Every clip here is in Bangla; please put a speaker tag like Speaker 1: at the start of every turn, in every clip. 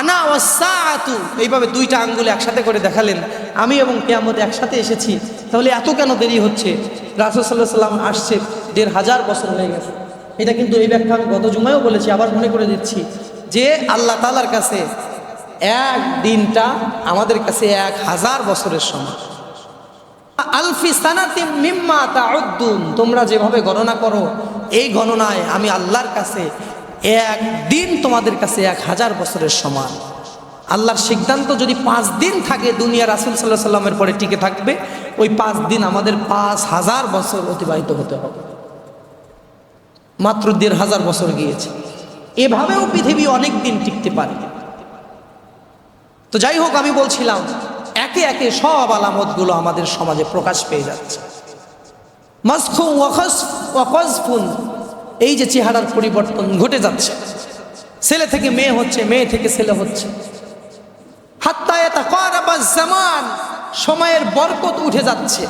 Speaker 1: আনা ওয়াসাআতু এইভাবে দুইটা আঙ্গুল একসাথে করে দেখালেন। আমি এবং কেয়ামত একসাথে এসেছি। তাহলে এত কেন দেরি হচ্ছে? রাসূল সাল্লাল্লাহু সাল্লাম আসছে, দেড় হাজার বছর হয়ে গেছে। এটা কিন্তু এই ব্যাখ্যা আমি গত জুমায়ও বলেছি, আবার মনে করে দিচ্ছি। যে আল্লাহ তাআলার কাছে এক দিনটা আমাদের কাছে এক হাজার বছরের সমান। আলফি সানাতি মিম্মা তাউদ্দুন। তোমরা যেভাবে গণনা করো, এই গণনায় আমি আল্লাহর কাছে এক দিন তোমাদের কাছে এক হাজার বছরের সমান। আল্লাহর সিদ্ধান্ত যদি পাঁচ দিন থাকে দুনিয়া রাসুল সাল্লাহ সাল্লামের পরে টিকে থাকবে, ওই পাঁচ দিন আমাদের পাঁচ হাজার বছর অতিবাহিত হতে হবে। মাত্র দেড় হাজার বছর গিয়েছে। এভাবেও পৃথিবী অনেক দিন টিকতে পারে। তো যাই হোক, আমি বলছিলাম, একে একে সব আলামতগুলো আমাদের সমাজে প্রকাশ পেয়ে যাচ্ছে। মাসখু ওয়াখস ওয়াকসফুন এই যে চেহারার পরিবর্তন ঘটে যাচ্ছে। ছেলে থেকে মেয়ে হচ্ছে, মেয়ে থেকে ছেলে হচ্ছে। সময়ের বরকত উঠে যাচ্ছে।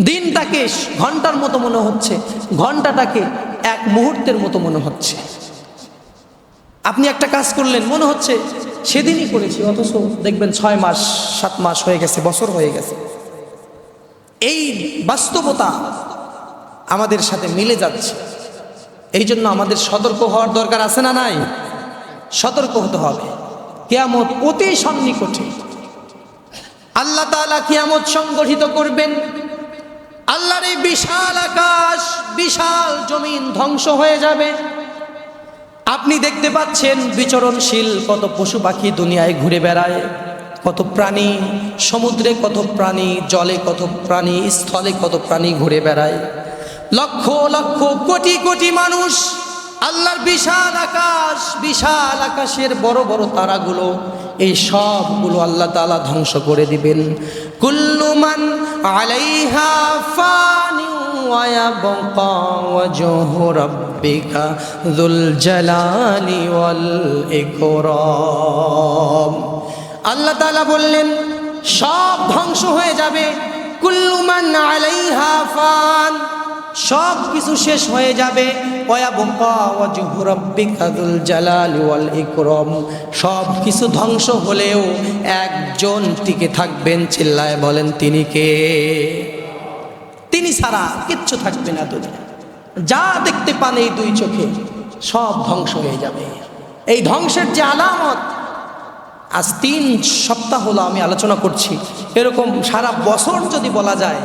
Speaker 1: দিনটাকে ঘণ্টার মতো মনে হচ্ছে, ঘন্টাটাকে এক মুহূর্তের মতো মনে হচ্ছে। আপনি একটা কাজ করলেন, মনে হচ্ছে সেদিনই করেছি, অথচ দেখবেন ছয় মাস, সাত মাস হয়ে গেছে, বছর হয়ে গেছে। এই বাস্তবতা আমাদের সাথে মিলে যাচ্ছে। এই জন্য আমাদের সতর্ক হওয়ার দরকার আছে না নাই? সতর্ক হতে হবে। কেয়ামত অতি সন্নিকটে। আল্লাহ তাআলা কিয়ামত সংগঠিত করবেন। আল্লাহর এই বিশাল আকাশ, বিশাল জমিন ধ্বংস হয়ে যাবে। আপনি দেখতে পাচ্ছেন বিচরণশীল কত পশু পাখি দুনিয়ায় ঘুরে বেড়ায়, কত প্রাণী সমুদ্রে কত প্রাণী, জলে কত প্রাণী, স্থলে কত প্রাণী ঘুরে বেড়ায়। লক্ষ লক্ষ কোটি কোটি মানুষ আল্লাহর বিশাল আকাশ বিশাল আকাশের বড় বড় তারাগুলো এই সবগুলো আল্লাহ তাআলা ধ্বংস করে দিবেন কুল্লুমান আলাইহা ফানি ويبقى وجه ربك ذو الجلال والإكرام আল্লাহ তাআলা বললেন সব ধ্বংস হয়ে যাবে কুল্লুমান আলাইহা ফান সব কিছু শেষ হয়ে যাবে। সব কিছু ধ্বংস হলেও একজন টিকে থাকবেন, চিল্লায় বলেন তিনি কে? তিনি ছাড়া কিচ্ছু থাকবে না দুনিয়া। যা দেখতে পান এই দুই চোখে, সব ধ্বংস হয়ে যাবে। এই ধ্বংসের যে আলামত, আজ তিন সপ্তাহ হলো আমি আলোচনা করছি। এরকম সারা বছর যদি বলা যায়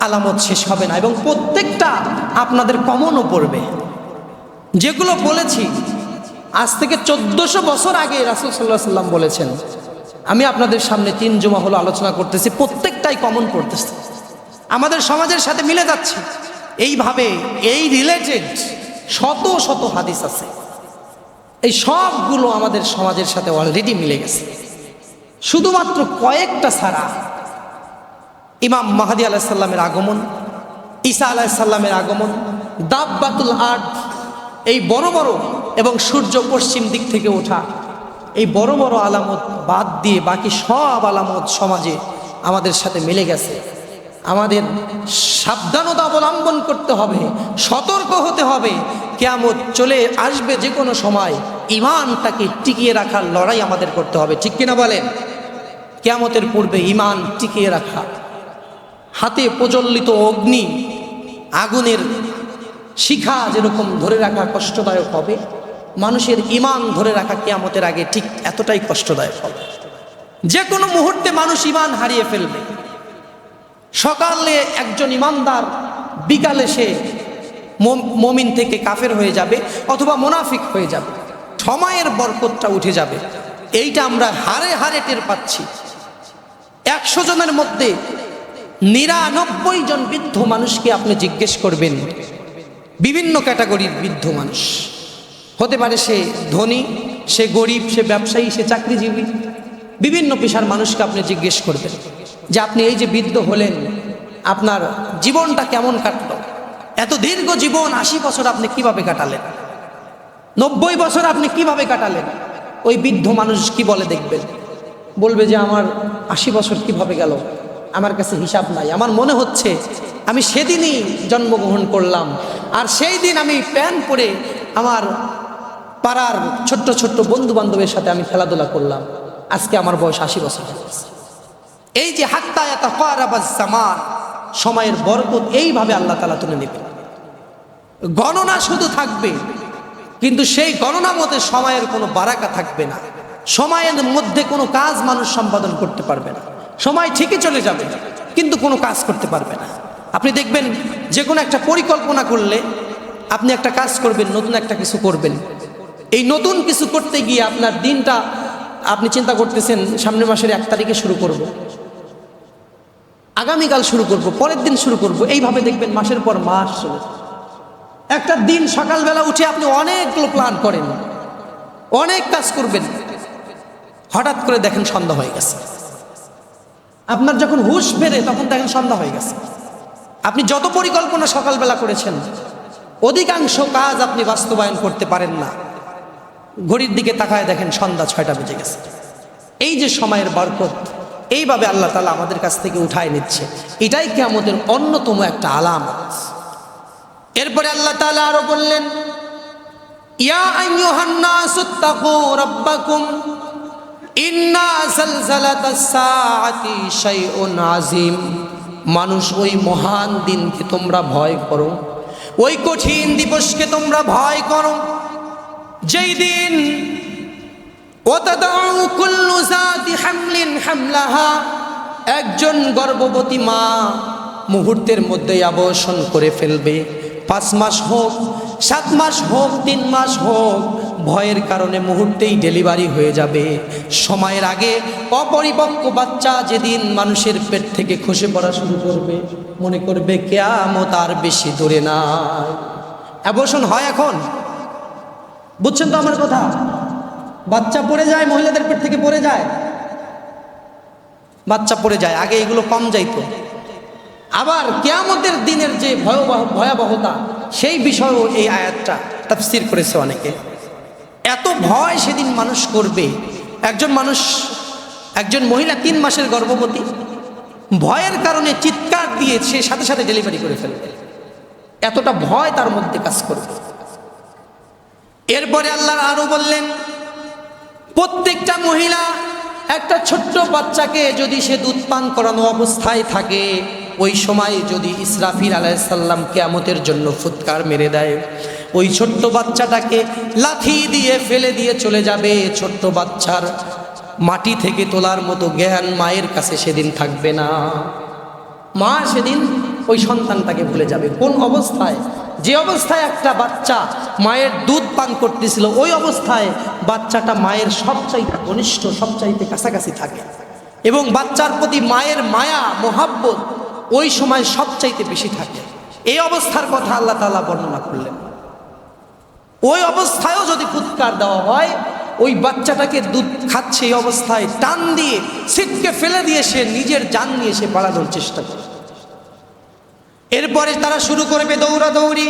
Speaker 1: আলামত শেষ হবে না এবং প্রত্যেকটা আপনাদের কমনও পড়বে। যেগুলো বলেছি, আজ থেকে চোদ্দশো বছর আগে রাসুল সাল্লাহ সাল্লাম বলেছেন, আমি আপনাদের সামনে তিন জমা হলো আলোচনা করতেছি, প্রত্যেকটাই কমন পড়তেছে। আমাদের সমাজের সাথে মিলে যাচ্ছে। এইভাবে এই রিলেটেড শত শত হাদিস আছে। এই সবগুলো আমাদের সমাজের সাথে অলরেডি মিলে গেছে। শুধুমাত্র কয়েকটা ছাড়া ইমাম মাহাদি আলাহিসাল্লামের আগমন, ঈসা আলাহিসাল্লামের আগমন, দাববাতুল আর্ট এই বড় বড় এবং সূর্য পশ্চিম দিক থেকে ওঠা, এই বড় বড় আলামত বাদ দিয়ে বাকি সব আলামত সমাজে আমাদের সাথে মিলে গেছে। আমাদের সাবধানতা অবলম্বন করতে হবে, সতর্ক হতে হবে। কেয়ামত চলে আসবে যে কোনো সময় ইমানটাকে টিকিয়ে রাখার লড়াই আমাদের করতে হবে। ঠিক কিনা বলেন? কেয়ামতের পূর্বে ইমান টিকিয়ে রাখা। হাতে প্রজ্বলিত অগ্নি আগুনের শিখা যেরকম ধরে রাখা কষ্টদায়ক হবে, মানুষের ইমান ধরে রাখা কেয়ামতের আগে ঠিক এতটাই কষ্টদায়ক হবে। যে কোনো মুহূর্তে মানুষ ইমান হারিয়ে ফেলবে। সকালে একজন ইমানদার বিকালে সে মমিন থেকে কাফের হয়ে যাবে অথবা মোনাফিক হয়ে যাবে। সময়ের বরকতটা উঠে যাবে। এইটা আমরা হারে হারে টের পাচ্ছি। একশো জনের মধ্যে নিরানব্বই জন বৃদ্ধ মানুষকে আপনি জিজ্ঞেস করবেন, বিভিন্ন ক্যাটাগরির বৃদ্ধ মানুষ। হতে পারে সে ধনী, সে গরিব, সে ব্যবসায়ী, সে চাকরিজীবী। বিভিন্ন পেশার মানুষকে আপনি জিজ্ঞেস করবেন যে আপনি এই যে বৃদ্ধ হলেন, আপনার জীবনটা কেমন কাটলো? এত দীর্ঘ জীবন, আশি বছর আপনি কীভাবে কাটালেন? নব্বই বছর আপনি কীভাবে কাটালেন? ওই বৃদ্ধ মানুষ কি বলে দেখবেন? বলবে যে, আমার আশি বছর কীভাবে গেল? আমার কাছে হিসাব নাই। আমার মনে হচ্ছে, আমি সেদিনই জন্মগ্রহণ করলাম। আর সেই দিন আমি প্যান পরে আমার পাড়ার ছোট্ট ছোট্ট বন্ধু বান্ধবের সাথে আমি খেলাধুলা করলাম। আজকে আমার বয়স আশি বছর। এই যে হাত্তা জামান, সময়ের বরকত এইভাবে আল্লাহ তালা তুলে নেবেন। গণনা শুধু থাকবে, কিন্তু সেই গণনা মতে সময়ের কোনো বারাকা থাকবে না। সময়ের মধ্যে কোনো কাজ মানুষ সম্পাদন করতে পারবে না। সময় ঠিকই চলে যাবে, কিন্তু কোনো কাজ করতে পারবে না। আপনি দেখবেন যে কোনো একটা পরিকল্পনা করলে আপনি একটা কাজ করবেন, নতুন একটা কিছু করবেন। এই নতুন কিছু করতে গিয়ে আপনার দিনটা আপনি চিন্তা করতেছেন, সামনের মাসের এক তারিখে শুরু করব। আগামীকাল শুরু করব, পরের দিন শুরু করব। এইভাবে দেখবেন মাসের পর মাস একটা দিন সকালবেলা উঠে আপনি অনেকগুলো প্ল্যান করেন, অনেক কাজ করবেন। হঠাৎ করে দেখেন সন্ধ্যা হয়ে গেছে। আপনার যখন হুশ ফেরে তখন দেখেন সন্ধ্যা হয়ে গেছে। আপনি যত পরিকল্পনা সকালবেলা করেছেন, অধিকাংশ কাজ আপনি বাস্তবায়ন করতে পারেন না। ঘড়ির দিকে তাকায় দেখেন সন্ধ্যা ছয়টা বেজে গেছে। এই যে সময়ের বরকত, এইভাবে আল্লাহ তালা আমাদের কাছ থেকে উঠায় নিচ্ছে। এটাই কি আমাদের অন্যতম একটা আলামত। এরপরে আল্লাহ তাআলা আরও বললেন, ইয়া আইয়ুহান নাসু, তাকু রাব্বাকুম। আযীম। মানুষ ওই মহান দিনকে তোমরা ভয় করো, ওই কঠিন দিবসকে তোমরা ভয় করো। যেই দিন একজন গর্ভবতী মা মুহূর্তের মধ্যেই আবর্ষণ করে ফেলবে। পাঁচ মাস হোক, সাত মাস হোক, তিন মাস হোক, ভয়ের কারণে মুহূর্তেই ডেলিভারি হয়ে যাবে। সময়ের আগে অপরিপক্ক বাচ্চা যেদিন মানুষের পেট থেকে খসে পড়া শুরু করবে, মনে করবে কেয়ামত আর বেশি দূরে না অ্যাবর্ষণ হয় এখন। বুঝছেন তো আমার কথা? বাচ্চা পড়ে যায়, মহিলাদের পেট থেকে পড়ে যায়। বাচ্চা পড়ে যায়, আগে এগুলো কম যাইতো। আবার কেয়ামতের দিনের যে ভয়াবহ ভয়াবহতা, সেই বিষয়েও এই আয়াতটা তাফসির করেছে অনেকে। এত ভয় সেদিন মানুষ করবে। একজন মানুষ, একজন মহিলা তিন মাসের গর্ভবতী, ভয়ের কারণে চিৎকার দিয়ে সে সাথে সাথে ডেলিভারি করে ফেলবে। এতটা ভয় তার মধ্যে কাজ করবে। এরপরে আল্লাহ আরও বললেন, প্রত্যেকটা মহিলা একটা ছোট্ট বাচ্চাকে যদি সে দুধ পান করানো অবস্থায় থাকে ওই সময় যদি ইসরাফিল আলাইসাল্লাম কেয়ামতের জন্য ফুৎকার মেরে দেয়, ওই ছোট্ট বাচ্চাটাকে লাথি দিয়ে ফেলে দিয়ে চলে যাবে। ছোট্ট বাচ্চার মাটি থেকে তোলার মতো জ্ঞান মায়ের কাছে সেদিন থাকবে না। মা সেদিন ওই সন্তানটাকে ভুলে যাবে। কোন অবস্থায়? যে অবস্থায় একটা বাচ্চা মায়ের দুধ পান করতেছিল, ওই অবস্থায় বাচ্চাটা মায়ের সবচাইতে ঘনিষ্ঠ, সবচাইতে কাছাকাছি থাকে। এবং বাচ্চার প্রতি মায়ের মায়া, মোহাব্বত ওই সময় সবচাইতে বেশি থাকে। এই অবস্থার কথা আল্লাহ তাআলা বর্ণনা করলেন। ওই অবস্থায়ও যদি ফুৎকার দেওয়া হয়, ওই বাচ্চাটাকে দুধ খাচ্ছে এই অবস্থায়, টান দিয়ে সিটকে ফেলে দিয়ে সে নিজের জান নিয়ে সে পালানোর চেষ্টা করে। এরপরে তারা শুরু করবে দৌড়াদৌড়ি।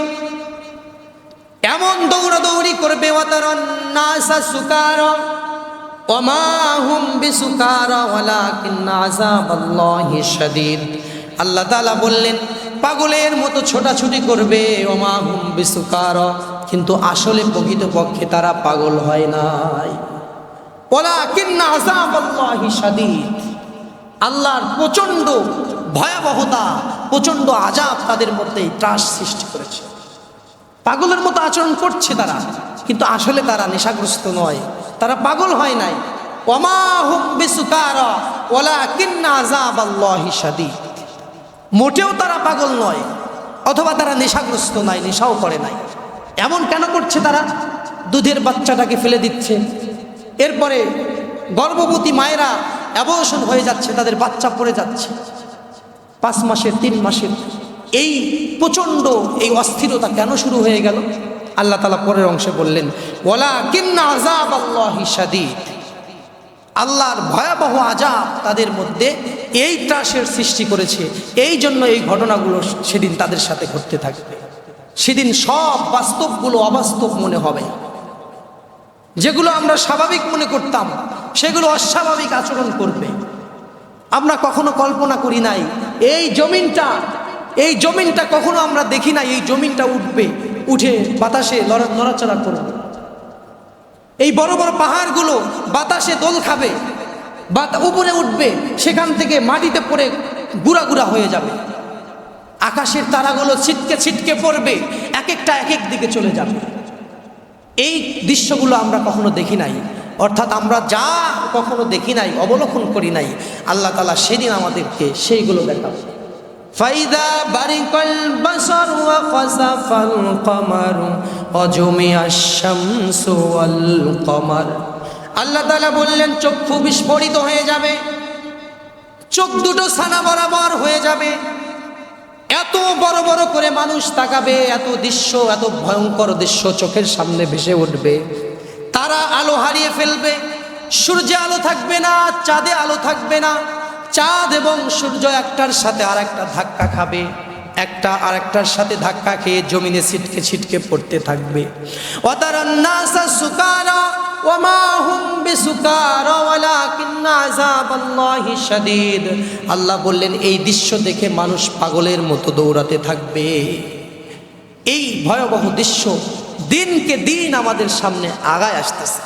Speaker 1: এমন দৌড়াদৌড়ি করবে নাসা সুকার বিসুকার আল্লাহ তাআলা বললেন, পাগলের মতো ছোটাছুটি করবে, ওমা হুম বিসুকার। কিন্তু আসলে প্রকৃতপক্ষে তারা পাগল হয় নাই। ওয়ালাকিন আযাবাল্লাহি শাদীদ। আল্লাহর প্রচণ্ড ভয়াবহতা, প্রচণ্ড আজাব তাদের মধ্যে ত্রাস সৃষ্টি করেছে। পাগলের মতো আচরণ করছে তারা, কিন্তু আসলে তারা নেশাগ্রস্ত নয়। তারা পাগল হয় নাই। ওমা হুম বিসুকারা ওলা কিন্না আজাব আল্লাহি শাদীদ। মোটেও তারা পাগল নয়, অথবা তারা নেশাগ্রস্ত নয়, নেশাও করে নাই। এমন কেন করছে তারা? দুধের বাচ্চাটাকে ফেলে দিচ্ছে। এরপরে গর্ভবতী মায়েরা অ্যাবর্ষণ হয়ে যাচ্ছে, তাদের বাচ্চা পড়ে যাচ্ছে। পাঁচ মাসের, তিন মাসের, এই প্রচণ্ড এই অস্থিরতা কেন শুরু হয়ে গেল? আল্লাহ তালা পরের অংশে বললেন ওলা কিন্না আজাব আল্লাহি আল্লাহর ভয়াবহ আজাব তাদের মধ্যে এই ত্রাসের সৃষ্টি করেছে, এই জন্য এই ঘটনাগুলো সেদিন তাদের সাথে ঘটতে থাকবে। সেদিন সব বাস্তবগুলো অবাস্তব মনে হবে। যেগুলো আমরা স্বাভাবিক মনে করতাম, সেগুলো অস্বাভাবিক আচরণ করবে। আমরা কখনো কল্পনা করি নাই, এই জমিনটা এই জমিনটা কখনো আমরা দেখি নাই, এই জমিনটা উঠবে, উঠে বাতাসে নড়াচড়া করবে। এই বড় বড় পাহাড়গুলো বাতাসে দোল খাবে বাত উপরে উঠবে, সেখান থেকে মাটিতে পড়ে গুড়া গুড়া হয়ে যাবে। আকাশের তারাগুলো ছিটকে ছিটকে পড়বে এক একটা এক এক দিকে চলে যাবে। এই দৃশ্যগুলো আমরা কখনো দেখি নাই। অর্থাৎ আমরা যা কখনো দেখি নাই, অবলোকন করি নাই, আল্লাহ তালা সেদিন আমাদেরকে সেইগুলো দেখাবে। কমার। আল্লাহ তালা বললেন চক্ষু বিস্ফোরিত হয়ে যাবে। চোখ দুটো সানা বরাবর হয়ে যাবে। এত বড় বড় করে মানুষ তাকাবে, এত দৃশ্য, এত ভয়ঙ্কর দৃশ্য চোখের সামনে ভেসে উঠবে। তারা আলো হারিয়ে ফেলবে। সূর্যে আলো থাকবে না, চাঁদে আলো থাকবে না। চাঁদ এবং সূর্য একটার সাথে আর একটা ধাক্কা খাবে। একটা আর একটার সাথে ধাক্কা খেয়ে জমিনে ছিটকে ছিটকে পড়তে থাকবে। ওয়াতারান্নাসা সুকারা হুম আল্লাহ বললেন, এই দৃশ্য দেখে মানুষ পাগলের মতো দৌড়াতে থাকবে। এই ভয়াবহ দৃশ্য দিনকে দিন আমাদের সামনে আগায় আসতেছে।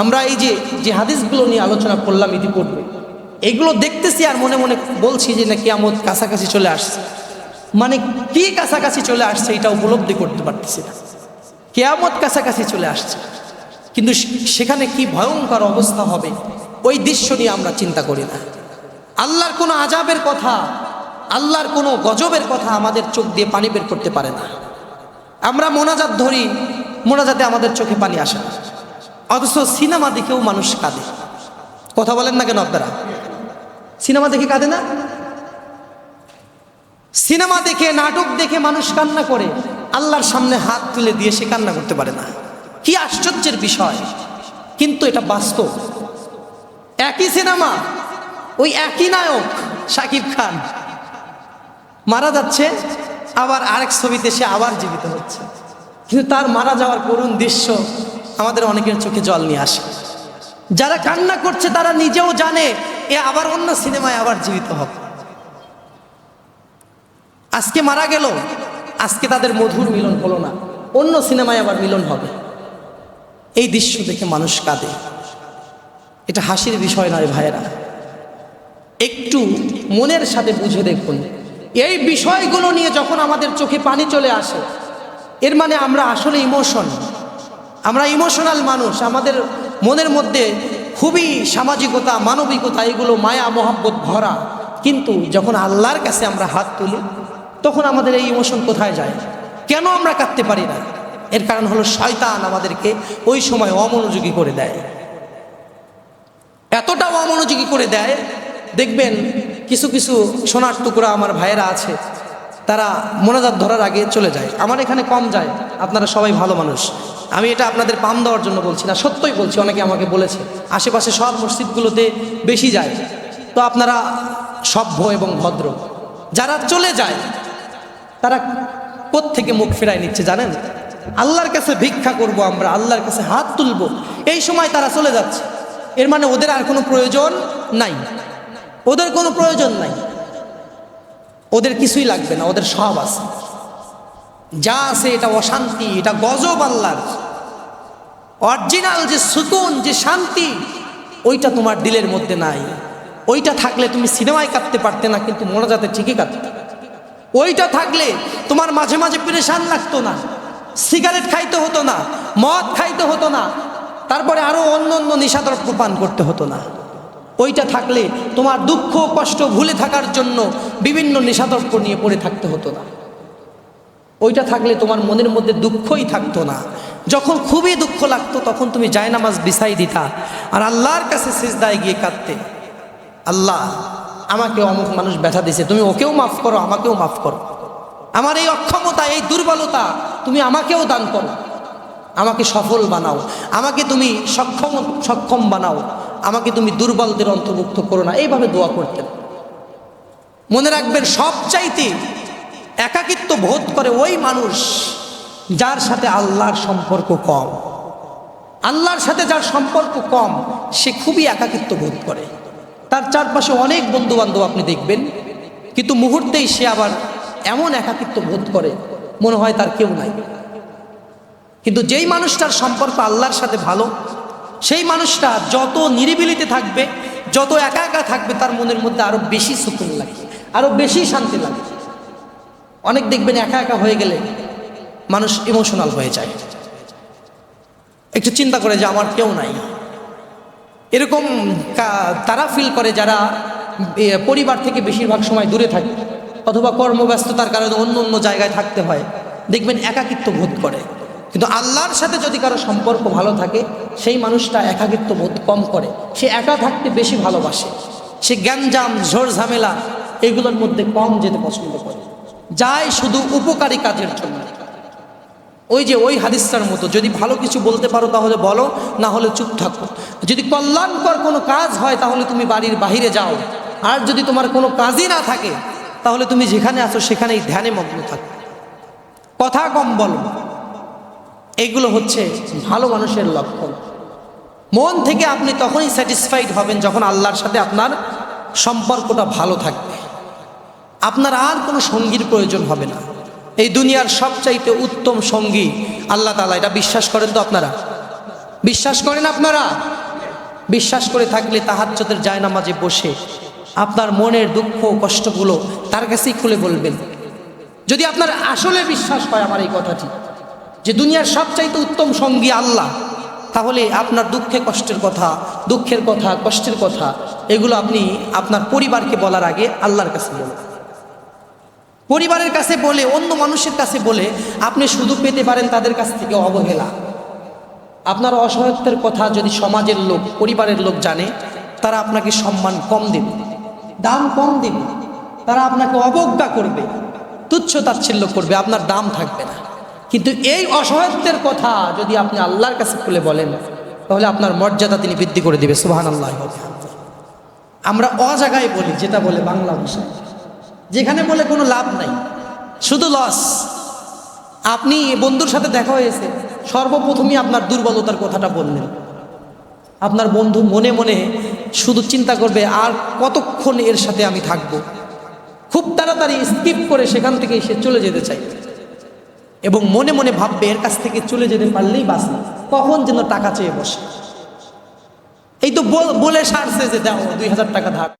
Speaker 1: আমরা এই যে যে হাদিসগুলো নিয়ে আলোচনা করলাম ইতিপূর্বে, এগুলো দেখতেছি আর মনে মনে বলছি যে না, কিয়ামত কাছাকাছি চলে আসছে। মানে কি কাছাকাছি চলে আসছে, এটা উপলব্ধি করতে পারতেছি না। কেয়ামত কাছাকাছি চলে আসছে। কিন্তু সেখানে কি ভয়ঙ্কর অবস্থা হবে, ওই দৃশ্য নিয়ে আমরা চিন্তা করি না। আল্লাহর কোনো আজাবের কথা, আল্লাহর কোনো গজবের কথা আমাদের চোখ দিয়ে পানি বের করতে পারে না। আমরা মোনাজাত ধরি, মোনাজাতে আমাদের চোখে পানি আসে না। অথচ সিনেমা দেখেও মানুষ কাঁদে। কথা বলেন না কেন আপনারা? সিনেমা দেখে কাঁদে না? সিনেমা দেখে, নাটক দেখে মানুষ কান্না করে, আল্লাহর সামনে হাত তুলে দিয়ে সে কান্না করতে পারে না। কি আশ্চর্যের বিষয়? কিন্তু এটা বাস্তব। একই সিনেমা, ওই একই নায়ক শাকিব খান। মারা যাচ্ছে, আবার আরেক ছবিতে সে আবার জীবিত হচ্ছে। কিন্তু তার মারা যাওয়ার করুণ দৃশ্য আমাদের অনেকের চোখে জল নিয়ে আসে। যারা কান্না করছে, তারা নিজেও জানে এ আবার অন্য সিনেমায় আবার জীবিত হবে। আজকে মারা গেল, আজকে তাদের মধুর মিলন হলো না। অন্য সিনেমায় আবার মিলন হবে। এই দৃশ্য দেখে মানুষ কাঁদে। এটা হাসির বিষয় নয় ভাইয়েরা। একটু মনের সাথে বুঝে দেখুন। এই বিষয়গুলো নিয়ে যখন আমাদের চোখে পানি চলে আসে, এর মানে আমরা আসলে ইমোশন। আমরা ইমোশনাল মানুষ। আমাদের মনের মধ্যে খুবই সামাজিকতা, মানবিকতা, এগুলো মায়া, মহাব্বত ভরা। কিন্তু যখন আল্লাহর কাছে আমরা হাত তুলি, তখন আমাদের এই ইমোশন কোথায় যায়? কেন আমরা কাঁদতে পারি না? এর কারণ হলো শয়তান আমাদেরকে ওই সময় অমনোযোগী করে দেয়। এতটা অমনোযোগী করে দেয়, দেখবেন কিছু কিছু সোনার টুকরা আমার ভাইয়েরা আছে, তারা মোনাজাত ধরার আগে চলে যায়। আমার এখানে কম যায়, আপনারা সবাই ভালো মানুষ। আমি এটা আপনাদের পাম দেওয়ার জন্য বলছি না, সত্যই বলছি, অনেকে আমাকে বলেছে, আশেপাশে সব মসজিদগুলোতে বেশি যায়। তো আপনারা সভ্য এবং ভদ্র, যারা চলে যায়, তারা থেকে মুখ ফেরায় নিচ্ছে জানেন? আল্লাহর কাছে ভিক্ষা করব আমরা, আল্লাহর কাছে হাত তুলব। এই সময় তারা চলে যাচ্ছে। এর মানে ওদের আর কোনো প্রয়োজন নাই। ওদের কোনো প্রয়োজন নাই। ওদের কিছুই লাগবে না, ওদের সব আছে। যা আছে এটা অশান্তি, এটা গজব আল্লাহর। অরিজিনাল যে সুকুন, যে শান্তি, ওইটা তোমার দিলের মধ্যে নাই। ওইটা থাকলে তুমি সিনেমায় কাঁদতে পারতে না, কিন্তু মোনাজাতে ঠিকই কাঁদতে। ওইটা থাকলে তোমার মাঝে মাঝে পেরেশান লাগতো না। সিগারেট খাইতে হতো না, মদ খাইতে হতো না, তারপরে আরও অন্য অন্য নিশাদ্রব্য পান করতে হতো না। ওইটা থাকলে তোমার দুঃখ কষ্ট ভুলে থাকার জন্য বিভিন্ন নিশাদ্রব্য নিয়ে পড়ে থাকতে হতো না। ওইটা থাকলে তোমার মনের মধ্যে দুঃখই থাকতো না। যখন খুবই দুঃখ লাগতো, তখন তুমি জায়নামাজ বিছাই দিতা আর আল্লাহর কাছে সিজদায় গিয়ে কাঁদতে। আল্লাহ, আমাকে অমুক মানুষ ব্যথা দিছে, তুমি ওকেও মাফ করো, আমাকেও মাফ করো। আমার এই অক্ষমতা, এই দুর্বলতা তুমি আমাকেও দান করো। আমাকে সফল বানাও। আমাকে তুমি সক্ষম সক্ষম বানাও। আমাকে তুমি দুর্বলদের অন্তর্ভুক্ত করো না। এইভাবে দোয়া করতেন। মনে রাখবেন সব চাইতে একাকিত্ব বোধ করে ওই মানুষ যার সাথে আল্লাহর সম্পর্ক কম। আল্লাহর সাথে যার সম্পর্ক কম, সে খুবই একাকিত্ব বোধ করে। তার চারপাশে অনেক বন্ধু বান্ধব আপনি দেখবেন। কিন্তু মুহূর্তেই সে আবার এমন একাকিত্ব বোধ করে মনে হয় তার কেউ নাই। কিন্তু যেই মানুষটার সম্পর্ক আল্লাহর সাথে ভালো, সেই মানুষটা যত নিরিবিলিতে থাকবে, যত একা একা থাকবে, তার মনের মধ্যে আরও বেশি সুকুন লাগে, আরও বেশি শান্তি লাগে। অনেক দেখবেন একা একা হয়ে গেলে মানুষ ইমোশনাল হয়ে যায়। একটু চিন্তা করে যে আমার কেউ নাই। এরকম তারা ফিল করে যারা পরিবার থেকে বেশিরভাগ সময় দূরে থাকে। অথবা কর্মব্যস্ততার কারণে অন্য অন্য জায়গায় থাকতে হয়। দেখবেন একাকিত্ব বোধ করে। কিন্তু আল্লাহর সাথে যদি কারও সম্পর্ক ভালো থাকে, সেই মানুষটা একাকিত্ব বোধ কম করে। সে একা থাকতে বেশি ভালোবাসে। সে গ্যাঞ্জাম, ঝোর ঝামেলা, এগুলোর মধ্যে কম যেতে পছন্দ করে। যায় শুধু উপকারী কাজের জন্য। ওই যে ওই হাদিসটার মতো, যদি ভালো কিছু বলতে পারো তাহলে বলো, না হলে চুপ থাকো। যদি কল্যাণকর কোনো কাজ হয় তাহলে তুমি বাড়ির বাহিরে যাও। আর যদি তোমার কোনো কাজই না থাকে তাহলে তুমি যেখানে আছো সেখানেই ধ্যানে মগ্ন থাকো। কথা কম বলো। এগুলো হচ্ছে ভালো মানুষের লক্ষণ। মন থেকে আপনি তখনই স্যাটিসফাইড হবেন যখন আল্লাহর সাথে আপনার সম্পর্কটা ভালো থাকবে। আপনার আর কোনো সঙ্গীর প্রয়োজন হবে না। এই দুনিয়ার সবচাইতে উত্তম সঙ্গী আল্লাহ তালা এটা বিশ্বাস করেন তো আপনারা? বিশ্বাস করেন আপনারা? বিশ্বাস করে থাকলে তাহাজ্জতের জায়নামাজে বসে আপনার মনের দুঃখ, কষ্টগুলো তার কাছেই খুলে বলবেন। যদি আপনার আসলে বিশ্বাস হয় আমার এই কথাটি, যে দুনিয়ার সবচাইতে উত্তম সঙ্গী আল্লাহ, তাহলে আপনার দুঃখে, কষ্টের কথা, দুঃখের কথা, কষ্টের কথা, এগুলো আপনি আপনার পরিবারকে বলার আগে আল্লাহর কাছে বলুন। পরিবারের কাছে বলে, অন্য মানুষের কাছে বলে, আপনি শুধু পেতে পারেন তাদের কাছ থেকে অবহেলা। আপনার অসহায়ত্বের কথা যদি সমাজের লোক, পরিবারের লোক জানে, তারা আপনাকে সম্মান কম দেবে। দাম কম দেবে। তারা আপনাকে অবজ্ঞা করবে, তুচ্ছ তাচ্ছিল্য করবে, আপনার দাম থাকবে না। কিন্তু এই অসহায়ত্বের কথা যদি আপনি আল্লাহর কাছে খুলে বলেন, তাহলে আপনার মর্যাদা তিনি বৃদ্ধি করে দিবে সুবাহান আল্লাহ আমরা অ জায়গায় বলি, যেটা বলে বাংলা ভাষায় যেখানে বলে কোনো লাভ নাই, শুধু লস আপনি বন্ধুর সাথে দেখা হয়েছে, সর্বপ্রথমই আপনার দুর্বলতার কথাটা বললেন। আপনার বন্ধু মনে মনে শুধু চিন্তা করবে আর কতক্ষণ এর সাথে আমি থাকব। খুব তাড়াতাড়ি স্কিপ করে সেখান থেকে সে চলে যেতে চাই। এবং মনে মনে ভাববে এর কাছ থেকে চলে যেতে পারলেই বাস কখন যেন টাকা চেয়ে বসে। এই তো বল- সারছে যে দাও, দুই হাজার টাকা ধার।